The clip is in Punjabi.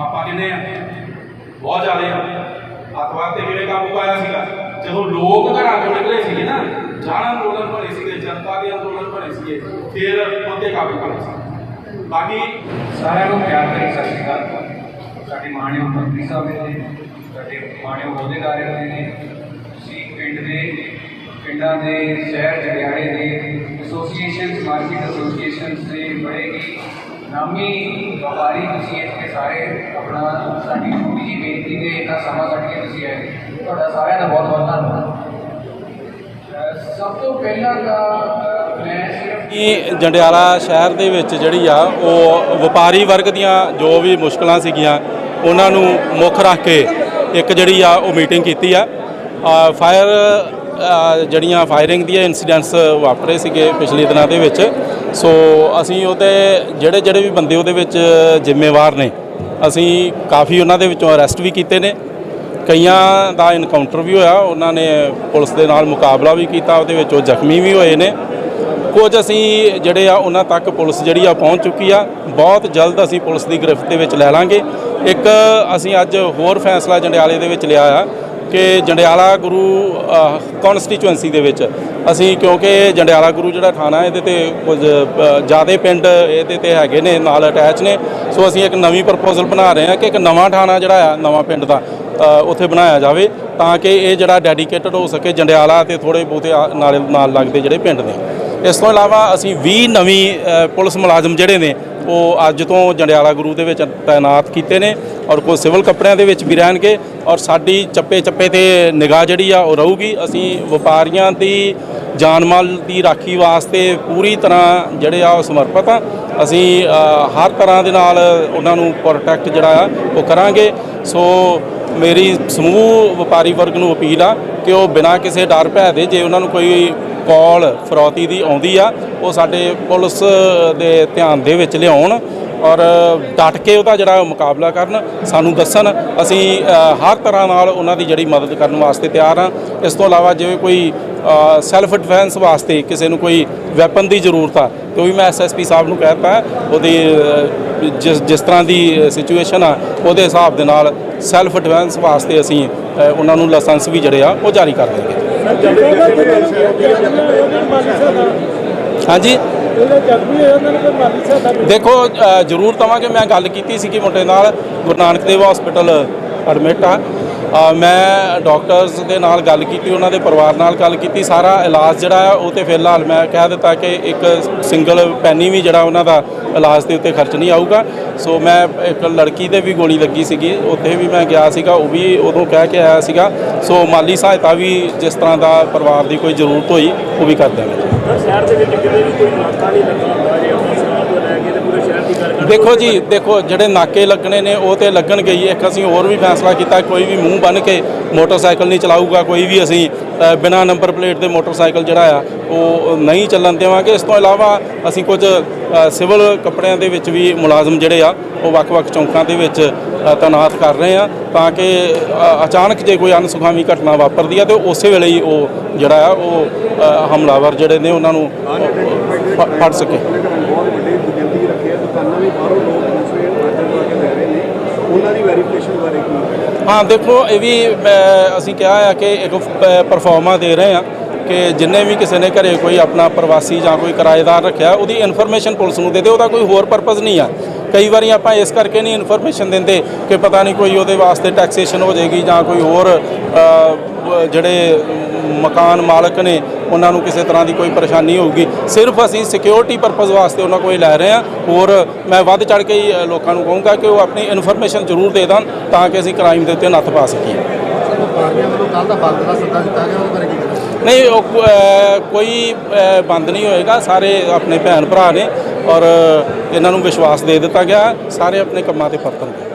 ਆਪਾਂ ਕਹਿੰਦੇ ਆ? ਬਹੁਤ ਜ਼ਿਆਦਾ ਆ। ਅੱਤਵਾਦ ਤੇ ਕਿਵੇਂ ਕਾਬੂ ਪਾਇਆ ਸੀਗਾ। ਜਦੋਂ ਲੋਕ ਘਰਾਂ ਤੋਂ ਨਿਕਲੇ ਸੀਗੇ ਨਾ ਜਨ ਅੰਦੋਲਨ ਬਣੇ ਸੀਗੇ, ਜਨਤਾ ਦੇ ਅੰਦੋਲਨ ਬਣੇ ਸੀਗੇ, ਫਿਰ ਉੱਤੇ ਕਾਬੂ ਪਾਇਆ ਸੀ। ਬਾਕੀ ਸਾਰਿਆਂ ਨੂੰ ਪਿਆਰ ਭਰੀ ਸਤਿ ਸ਼੍ਰੀ ਅਕਾਲ। ਸਾਡੇ ਮਾਣਯੋਗ ਮੰਤਰੀ ਸਾਹਿਬ ਨੇ, ਸਾਡੇ ਮਾਣਯੋਗ ਅਹੁਦੇਦਾਰ ਨੇ। ਤੁਸੀਂ ਪਿੰਡ ਦੇ, ਪਿੰਡਾਂ ਦੇ, ਸ਼ਹਿਰ ਜੜਿਆਲੇ ਦੇ ਐਸੋਸੀਏਸ਼ਨ ਮਾਰਕੀਟ ਐਸੋਸੀਏਸ਼ਨ ਦੇ ਬੜੇ ਹੀ ਨਾਮੀ ਵਪਾਰੀ ਤੁਸੀਂ ਸਾਰੇ ਆਪਣਾ ਸਾਡੀ ਛੋਟੀ ਜਿਹੀ ਬੇਨਤੀ ਤੇ ਇੰਨਾ ਸਮਾਂ ਕੱਢ ਕੇ ਤੁਸੀਂ ਆਏ। ਤੁਹਾਡਾ ਸਾਰਿਆਂ ਦਾ ਬਹੁਤ ਬਹੁਤ ਧੰਨਵਾਦ। ਸਭ ਤੋਂ ਪਹਿਲਾਂ ਤਾਂ ਮੈਂ ਕਿ ਜੰਡਿਆਲਾ ਸ਼ਹਿਰ ਦੇ ਵਿੱਚ ਜਿਹੜੀ ਆ, ਉਹ ਵਪਾਰੀ ਵਰਗ ਦੀਆਂ ਜੋ ਵੀ ਮੁਸ਼ਕਲਾਂ ਸੀਗੀਆਂ, ਉਹਨਾਂ ਨੂੰ ਮੁੱਖ ਰੱਖ ਕੇ ਇੱਕ ਜਿਹੜੀ ਆ, ਉਹ ਮੀਟਿੰਗ ਕੀਤੀ ਆ। ਫਾਇਰ ਜਿਹੜੀਆਂ ਫਾਇਰਿੰਗ ਦੀਆਂ ਇਨਸੀਡੈਂਟਸ ਵਾਪਰੇ ਸੀਗੇ ਪਿਛਲੇ ਦਿਨਾਂ ਦੇ ਵਿੱਚ। ਸੋ ਅਸੀਂ ਉਹਦੇ ਜਿਹੜੇ ਜਿਹੜੇ ਵੀ ਬੰਦੇ ਉਹਦੇ ਵਿੱਚ ਜ਼ਿੰਮੇਵਾਰ ਨੇ ਅਸੀਂ ਕਾਫੀ ਉਹਨਾਂ ਦੇ ਵਿੱਚੋਂ ਅਰੈਸਟ ਵੀ ਕੀਤੇ ਨੇ। ਕਈਆਂ ਦਾ ਇਨਕਾਊਂਟਰ ਵੀ ਹੋਇਆ, ਉਹਨਾਂ ਨੇ ਪੁਲਿਸ ਦੇ ਨਾਲ ਮੁਕਾਬਲਾ ਵੀ ਕੀਤਾ, ਉਹਦੇ ਵਿੱਚ ਉਹ ਜ਼ਖਮੀ ਵੀ ਹੋਏ ਨੇ। ਕੁਝ ਅਸੀਂ ਜਿਹੜੇ ਆ, ਉਹਨਾਂ ਤੱਕ ਪੁਲਿਸ ਜਿਹੜੀ ਆ ਪਹੁੰਚ ਚੁੱਕੀ ਆ। ਬਹੁਤ ਜਲਦ ਅਸੀਂ ਪੁਲਿਸ ਦੀ ਗ੍ਰਿਫਤ ਦੇ ਵਿੱਚ ਲੈ ਲਾਂਗੇ। ਇੱਕ ਅਸੀਂ ਅੱਜ ਹੋਰ ਫੈਸਲਾ ਜੰਡਿਆਲੇ ਦੇ ਵਿੱਚ ਲਿਆ ਆ। ਕਿ ਜੰਡਿਆਲਾ ਗੁਰੂ ਕਨਸਟੀਚੁਐਂਸੀ ਦੇ ਵਿੱਚ। ਅਸੀਂ ਕਿਉਂਕਿ ਜੰਡਿਆਲਾ ਗੁਰੂ ਜਿਹੜਾ ਥਾਣਾ ਇਹਦੇ ਤੇ ਕੁਝ ਜ਼ਿਆਦਾ ਪਿੰਡ ਇਹਦੇ ਤੇ ਹੈਗੇ ਨੇ, ਨਾਲ ਅਟੈਚ ਨੇ। ਸੋ ਅਸੀਂ ਇੱਕ ਨਵੀਂ ਪ੍ਰਪੋਜ਼ਲ ਬਣਾ ਰਹੇ ਹਾਂ ਕਿ ਇੱਕ ਨਵਾਂ ਥਾਣਾ ਜਿਹੜਾ ਆ, ਨਵਾਂ ਪਿੰਡ ਦਾ ਉੱਥੇ ਬਣਾਇਆ ਜਾਵੇ, ਤਾਂ ਕਿ ਇਹ ਜਿਹੜਾ ਡੈਡੀਕੇਟਡ ਹੋ ਸਕੇ ਜੰਡਿਆਲਾ ਤੇ ਥੋੜੇ ਬਹੁਤੇ ਆ- ਨਾਲ ਨਾਲ ਲੱਗਦੇ ਜਿਹੜੇ ਪਿੰਡ ਨੇ। ਇਸ ਤੋਂ ਇਲਾਵਾ ਅਸੀਂ 20 ਨਵੀਂ ਪੁਲਿਸ ਮੁਲਾਜ਼ਮ ਜਿਹੜੇ ਨੇ, ਉਹ ਅੱਜ ਤੋਂ ਜੰਡਿਆਲਾ ਗੁਰੂ ਦੇ ਵਿੱਚ ਤਾਇਨਾਤ ਕੀਤੇ ਨੇ ਔਰ ਕੋਈ ਸਿਵਲ ਕੱਪੜਿਆਂ ਦੇ ਵਿੱਚ ਵੀ ਰਹਿਣਗੇ ਔਰ ਸਾਡੀ ਚੱਪੇ ਚੱਪੇ ਤੇ ਨਿਗਾਹ ਜਿਹੜੀ ਆ ਉਹ ਰਹੂਗੀ। ਅਸੀਂ ਵਪਾਰੀਆਂ ਦੀ ਜਾਨ ਮਾਲ ਦੀ ਰਾਖੀ ਵਾਸਤੇ ਪੂਰੀ ਤਰ੍ਹਾਂ ਜਿਹੜੇ ਆ ਉਹ ਸਮਰਪਿਤ ਆ। ਅਸੀਂ ਹਰ ਤਰ੍ਹਾਂ ਦੇ ਨਾਲ ਉਹਨਾਂ ਨੂੰ ਪ੍ਰੋਟੈਕਟ ਜਿਹੜਾ ਆ ਉਹ ਕਰਾਂਗੇ। ਸੋ ਮੇਰੀ ਸਮੂਹ ਵਪਾਰੀ ਵਰਗ ਨੂੰ ਅਪੀਲ ਆ ਕਿ ਉਹ ਬਿਨਾਂ ਕਿਸੇ ਡਰ ਭੈ ਦੇ ਜੇ ਉਹਨਾਂ ਨੂੰ ਕੋਈ ਕਾਲ ਫਰੌਤੀ ਦੀ ਆਉਂਦੀ ਆ, ਉਹ ਸਾਡੇ ਪੁਲਿਸ ਦੇ ਧਿਆਨ ਦੇ ਵਿੱਚ ਲਿਆਉਣ ਔਰ ਡਟ ਕੇ ਉਹਦਾ ਜਿਹੜਾ ਮੁਕਾਬਲਾ ਕਰਨ, ਸਾਨੂੰ ਦੱਸਣ, ਅਸੀਂ ਹਰ ਤਰ੍ਹਾਂ ਨਾਲ ਉਹਨਾਂ ਦੀ ਜਿਹੜੀ ਮਦਦ ਕਰਨ ਵਾਸਤੇ ਤਿਆਰ ਹਾਂ ਇਸ ਤੋਂ ਇਲਾਵਾ ਜਿਵੇਂ ਕੋਈ ਸੈਲਫ ਡਿਫੈਂਸ ਵਾਸਤੇ ਕਿਸੇ ਨੂੰ ਕੋਈ ਵੈਪਨ ਦੀ ਜ਼ਰੂਰਤ ਆ, ਤੇ ਉਹ ਵੀ ਮੈਂ ਐਸਐਸਪੀ ਸਾਹਿਬ ਨੂੰ ਕਹਿਤਾ ਉਹਦੀ ਜਿਸ ਜਿਸ ਤਰ੍ਹਾਂ ਦੀ ਸਿਚੁਏਸ਼ਨ ਆ, ਉਹਦੇ ਹਿਸਾਬ ਦੇ ਨਾਲ ਸੈਲਫ ਡਿਫੈਂਸ ਵਾਸਤੇ ਅਸੀਂ ਉਹਨਾਂ ਨੂੰ ਲਾਇਸੈਂਸ ਵੀ ਜਿਹੜੇ ਆ, ਉਹ ਜਾਰੀ ਕਰ ਦੇਣਗੇ ਹਾਂਜੀ। ਦੇਖੋ ਜ਼ਰੂਰ ਤਵਾਂਗੇ ਮੈਂ ਗੱਲ ਕੀਤੀ ਸੀ ਕਿ ਮੁੰਡੇ ਨਾਲ, ਗੁਰੂ ਨਾਨਕ ਦੇਵ ਹਸਪੀਟਲ ਐਡਮਿਟ ਆ। ਮੈਂ ਡਾਕਟਰਸ ਦੇ ਨਾਲ ਗੱਲ ਕੀਤੀ, ਉਹਨਾਂ ਦੇ ਪਰਿਵਾਰ ਨਾਲ ਗੱਲ ਕੀਤੀ। ਸਾਰਾ ਇਲਾਜ ਜਿਹੜਾ ਆ, ਉਹ ਤੇ ਫਿਲਹਾਲ ਮੈਂ ਕਹਿ ਦਿੱਤਾ ਕਿ ਇੱਕ ਸਿੰਗਲ ਪੈਨੀ ਵੀ ਜਿਹੜਾ ਉਹਨਾਂ ਦਾ ਇਲਾਜ ਦੇ ਉੱਤੇ ਖਰਚ ਨਹੀਂ ਆਊਗਾ। ਸੋ ਮੈਂ ਇੱਕ ਲੜਕੀ ਦੇ ਵੀ ਗੋਲੀ ਲੱਗੀ ਸੀਗੀ। ਉੱਥੇ ਵੀ ਮੈਂ ਗਿਆ ਸੀਗਾ, ਉਹ ਵੀ ਉਦੋਂ ਕਹਿ ਕੇ ਆਇਆ ਸੀਗਾ। ਸੋ ਮਾਲੀ ਸਹਾਇਤਾ ਵੀ ਜਿਸ ਤਰ੍ਹਾਂ ਦਾ ਪਰਿਵਾਰ ਦੀ ਕੋਈ ਜ਼ਰੂਰਤ ਹੋਈ, ਉਹ ਵੀ ਕਰ ਦੇਵਾਂਗੇ ਸ਼ਹਿਰ ਦੇ ਵਿੱਚ ਕਿਤੇ ਵੀ ਕੋਈ ਨਾਕਾ ਨਹੀਂ ਲੱਗਾ ਹੁੰਦਾ ਜੇ ਆਪਾਂ ਸਮਾਂ ਤੋਂ ਲੈ ਕੇ ਤੇ ਪੂਰੇ ਸ਼ਹਿਰ ਦੀ ਗੱਲ ਕਰੀਏ ਦੇਖੋ ਜੀ ਦੇਖੋ ਜਿਹੜੇ ਨਾਕੇ ਲੱਗਣੇ ਨੇ ਉਹ ਤੇ ਲੱਗਣਗੇ ਹੀ ਇੱਕ ਅਸੀਂ ਹੋਰ ਵੀ ਫੈਸਲਾ ਕੀਤਾ ਕੋਈ ਵੀ ਮੂੰਹ ਬੰਨ ਕੇ ਮੋਟਰਸਾਈਕਲ ਨਹੀਂ ਚਲਾਊਗਾ ਕੋਈ ਵੀ ਅਸੀਂ ਅ, ਬਿਨਾਂ ਨੰਬਰ ਪਲੇਟ ਦੇ ਮੋਟਰਸਾਈਕਲ ਜਿਹੜਾ ਆ ਉਹ ਨਹੀਂ ਚੱਲਣ ਦੇਵਾਂਗੇ। ਇਸ ਤੋਂ ਇਲਾਵਾ ਅਸੀਂ ਕੁਝ ਸਿਵਲ ਕੱਪੜਿਆਂ ਦੇ ਵਿੱਚ ਵੀ ਮੁਲਾਜ਼ਮ ਜਿਹੜੇ ਆ ਉਹ ਵੱਖ-ਵੱਖ ਚੌਂਕਾਂ ਦੇ ਵਿੱਚ ਅ, ਤਾਇਨਾਤ ਕਰ ਰਹੇ ਆ ਤਾਂ ਕਿ ਅਚਾਨਕ ਜੇ ਕੋਈ ਅਨਸੁਖਾਵੀ ਘਟਨਾ ਵਾਪਰਦੀ ਆ ਤੇ ਉਸੇ ਵੇਲੇ ਹੀ ਉਹ ਜਿਹੜਾ ਆ ਉਹ ਹਮਲਾਵਰ ਜਿਹੜੇ ਨੇ ਉਹਨਾਂ ਨੂੰ ਫੜ ਸਕੇ ਬਹੁਤ ਵੱਡੀ ਗਿਣਤੀ ਰੱਖੀ ਹੈ ਦੁਕਾਨਾਂ ਵੀ ਬਾਹਰੋਂ ਲੋਕ ਦੂਸਰੇ ਰਾਜਾਂ ਤੋਂ ਆ ਕੇ ਲੈ ਰਹੇ ਨੇ, ਉਹਨਾਂ ਦੀ ਵੈਰੀਫਿਕੇਸ਼ਨ ਬਾਰੇ ਕੀ ਹਾਂ, ਦੇਖੋ, ਇਹ ਵੀ ਅਸੀਂ ਕਿਹਾ ਆ ਕਿ ਇੱਕ ਪਰਫਾਰਮਾ ਦੇ ਰਹੇ ਹਾਂ ਕਿ ਜਿੰਨੇ ਵੀ ਕਿਸੇ ਨੇ ਘਰੇ ਕੋਈ ਆਪਣਾ ਪ੍ਰਵਾਸੀ ਜਾਂ ਕੋਈ ਕਿਰਾਏਦਾਰ ਰੱਖਿਆ, ਉਹਦੀ ਇਨਫੋਰਮੇਸ਼ਨ ਪੁਲਿਸ ਨੂੰ ਦੇ ਦੇ ਉਹਦਾ ਕੋਈ ਹੋਰ ਪਰਪਸ ਨਹੀਂ ਆ। ਕਈ ਵਾਰੀ ਆਪਾਂ ਇਸ ਕਰਕੇ ਨਹੀਂ ਇਨਫੋਰਮੇਸ਼ਨ ਦਿੰਦੇ ਕਿ ਪਤਾ ਨਹੀਂ ਕੋਈ ਉਹਦੇ ਵਾਸਤੇ ਟੈਕਸੇਸ਼ਨ ਹੋ ਜਾਏਗੀ ਜਾਂ ਕੋਈ ਹੋਰ ਜਿਹੜੇ ਮਕਾਨ ਮਾਲਕ ਨੇ, ਉਹਨਾਂ ਨੂੰ ਕਿਸੇ ਤਰ੍ਹਾਂ ਦੀ ਕੋਈ ਪਰੇਸ਼ਾਨੀ ਹੋਊਗੀ। ਸਿਰਫ ਅਸੀਂ ਸਿਕਿਉਰਿਟੀ ਪਰਪਸ ਵਾਸਤੇ ਉਹਨਾਂ ਕੋਲ ਲੈ ਰਹੇ ਹਾਂ। ਹੋਰ ਮੈਂ ਵੱਧ ਚੜ ਕੇ ਹੀ ਲੋਕਾਂ ਨੂੰ ਕਹੂੰਗਾ ਕਿ ਉਹ ਆਪਣੀ ਇਨਫੋਰਮੇਸ਼ਨ ਜ਼ਰੂਰ ਦੇ ਦੇਣ ਤਾਂ ਕਿ ਅਸੀਂ ਕ੍ਰਾਈਮ ਦੇ ਉੱਤੇ ਨੱਥ ਪਾ ਸਕੀਏ। ਨਹੀਂ, ਉਹ ਕੋਈ ਬੰਦ ਨਹੀਂ ਹੋਏਗਾ। ਸਾਰੇ ਆਪਣੇ ਭੈਣ ਭਰਾ ਨੇ ਔਰ ਇਹਨਾਂ ਨੂੰ ਵਿਸ਼ਵਾਸ ਦੇ ਦਿੱਤਾ ਗਿਆ। ਸਾਰੇ ਆਪਣੇ ਕੰਮਾਂ ਤੇ ਪਰਤਣਗੇ